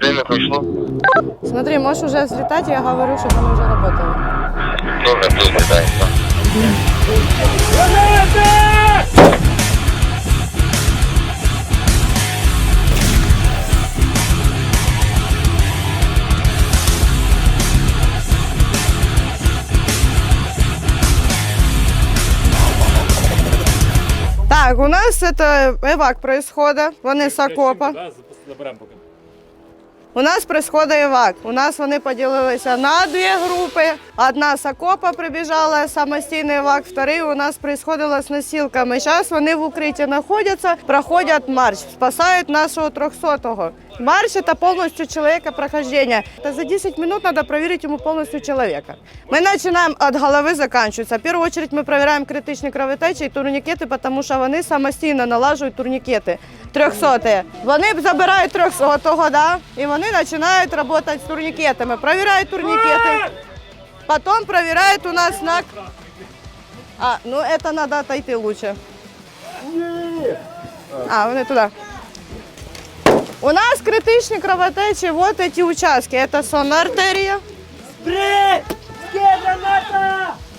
время пришло. Смотри, можешь уже взлетать, я говорю, чтобы они уже работали. Добре, плюс літається. Так, у нас это эвак происходит. Вони з окопа. Заберемо поки. У нас происходит івак. У нас вони поділилися на дві групи. Одна з окопа прибіжала самостійний івак, вторий у нас происходило з носілками. Зараз вони в укритті знаходяться, проходять марш, спасають нашого 300-го. Марш – це повністю чоловіка прохождення. Та за 10 минут треба перевірити йому повністю чоловіка. Ми починаємо від голови, закінчується. В першу чергу ми перевіряємо критичні кровотечі і турнікети, тому що вони самостійно налажують турнікети 300 Вони б забирають 300-го, да? і вони починають працювати з турнікетами. Провіряють турнікети. Потом проверяют у нас на... А, ну это надо отойти лучше. А, вони туди. У нас критичні кровотечі, вот эти участки. Это сонна артерія.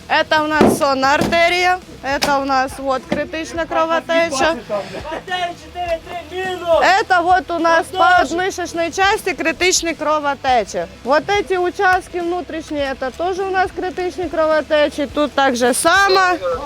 Это у нас сонна артерія. Это у нас вот критична кровотеча. Это вот у нас по подмышечной части критичні кровотечі. Вот эти участки внутрішні, это тоже у нас критичні кровотечі. Тут так же само.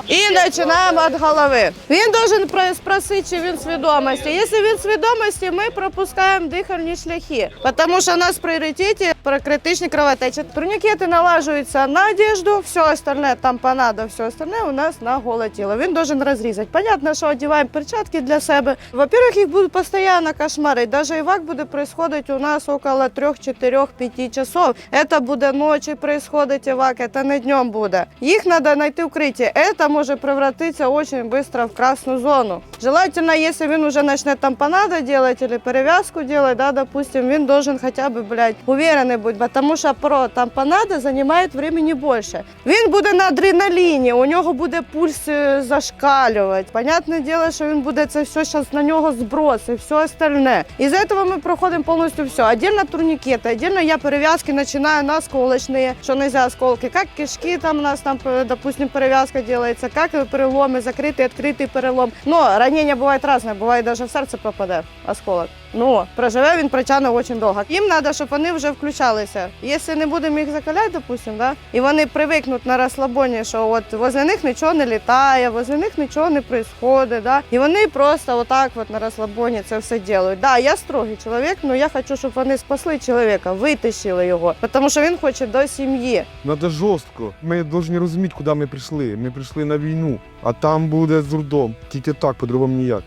І починаємо від голови. Він должен про- спросити, чи він в свідомості. Якщо він в свідомості, ми пропускаємо дихальні шляхи. Тому що у нас в пріоритеті про критичні кровотечі. Турнікети налажуються на одежду, все остальне, там понадо, все остальне у нас на голе тіло. Він должен розрізати. Понятно, що одягаємо перчатки для себе. Во-первых, їх будуть постійно кошмарити. Даже івак буде происходить у нас около 3, 4, 5 часов. Это буде ночі происходить івак, это не днем буде. Їх треба знайти в укритті. Это може превратитися дуже швидко в красну зону. Желательно, если він уже начнет там понадо делать или перевязку делать, да, допустим, він должен хотя бы, блядь, уверенный быть, потому що про тампонада займає времени більше. Він буде на адреналіні, у нього буде пульс е, зашкалювати. Понятне діло, що він буде це все зараз на нього зброс і все остальне. Із цього ми проходимо повністю все. Отдельно турнікети, отдельно я перев'язки починаю на осколочні, що нельзя осколки, як кишки там у нас там, е, допустим, перев'язка делается, як переломи, закритий, відкритий перелом. Но ранення буває різне, буває навіть в серце попаде осколок. Ну, проживе він протягне дуже довго. Їм треба, щоб вони вже включалися. Якщо не будемо їх закаляти, допустим, да, і вони привикнуть на розслабоні, що от возле них нічого не літає, возле них нічого не відбувається, да, і вони просто отак от на розслабоні це все роблять. Да, я строгий чоловік, але я хочу, щоб вони спасли чоловіка, витащили його, тому що він хоче до сім'ї. Надо жорстко. Ми повинні розуміти, куди ми прийшли. Ми прийшли на війну, а там буде зурдом. Тільки так, по-другому ніяк.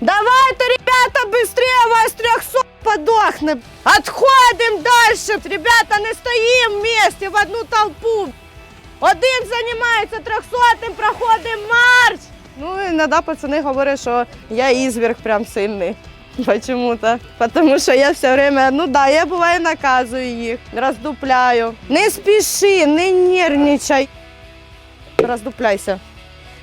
Давайте, ребята, быстрее вас 300 подохнем. Отходим дальше. Ребята, не стоїмо вместе в одну толпу. Один займається 300 проходимо марш. Ну, іноді пацани говорять, що я ізверг прям сильний. Почему-то. Потому що я все время, ну да, я буває наказую їх, роздупляю. Не спіши, не нервничай. Роздупляйся.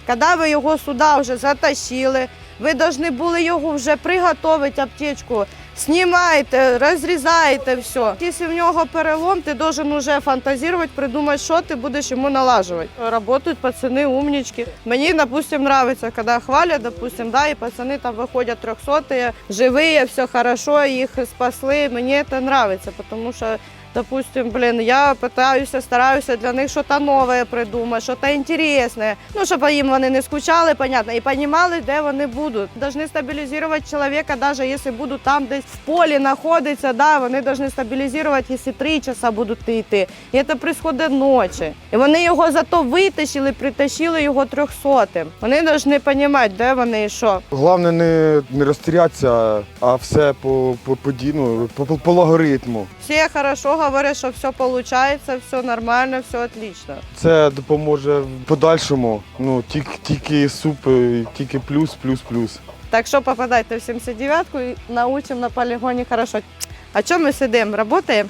Коли ви його сюди вже затащили, ви повинні були його вже приготувати аптечку. Знімайте, розрізайте все. Якщо в нього перелом, ти должен вже фантазувати, придумати, що ти будеш йому налажувати. Работають пацани, умнички. Мені, допустим, нравится, коли хвалять, допустим, да, і пацани там виходять 300 живі, все хорошо, їх спасли. Мені це нравится, тому що Допустим, блин, я пытаюся, стараюся для них щось нове придумати, щось інтересне. Ну, щоб їм вони не скучали, понятно, і розуміли, де вони будуть. Должны стабілізувати чоловіка, навіть якщо будуть там десь в полі знаходитися, да, вони повинні стабілізувати, якщо три часа будуть йти. І це відбувається ночі. І вони його зато витащили, притащили його трьохсотим. Вони повинні розуміти, де вони і що. Головне не, не розстрілятися, а все по, по, по, ді- ну, по, по, по логаритму. Всі хорошо говорять, що все виходить, все нормально, все отлично. Це допоможе в подальшому. Ну, тільки, тільки суп, тільки плюс, плюс, плюс. Так що попадайте в 79-ку і научимо на полігоні хорошо. А чому ми сидимо? Работаємо?